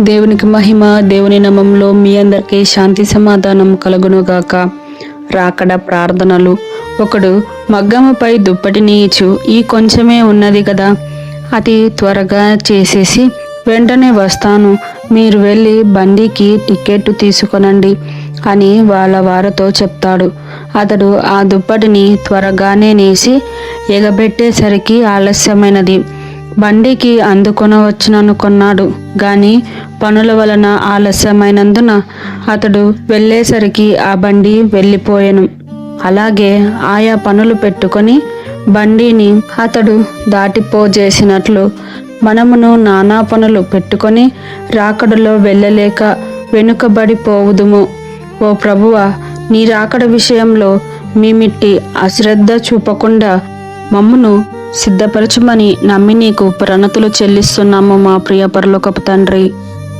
దేవునికి మహిమ దేవుని నమంలో మీ అందరికీ శాంతి సమాధానం కలుగునుగాక. రాకడ ప్రార్థనలు. ఒకడు మగ్గముపై దుప్పటిని ఇచ్చు ఈ కొంచెమే ఉన్నది కదా అతి త్వరగా చేసేసి వెంటనే వస్తాను. మీరు వెళ్ళి బండికి టికెట్ తీసుకొనండి అని వాళ్ళ వారితో చెప్తాడు. అతడు ఆ దుప్పటిని త్వరగానే నేసి ఎగబెట్టేసరికి ఆలస్యమైనది. బండికి అందుకొనవచ్చుననుకున్నాడు. గాని పనుల వలన ఆలస్యమైనందున అతడు వెళ్ళేసరికి ఆ బండి వెళ్ళిపోయెను. అలాగే ఆయా పనులు పెట్టుకొని బండిని అతడు దాటిపోజేసినట్లు మనమును నానా పనులు పెట్టుకొని రాకడలో వెళ్ళలేక వెనుకబడిపోవుదుము. ఓ ప్రభువ నీ రాకడ విషయంలో మీమిట్టి అశ్రద్ధ చూపకుండా మమ్మును సిద్ధపరచమని నమ్మి నీకు ప్రణతులు చెల్లిస్తున్నాము మా ప్రియ పరలోకపు తండ్రి.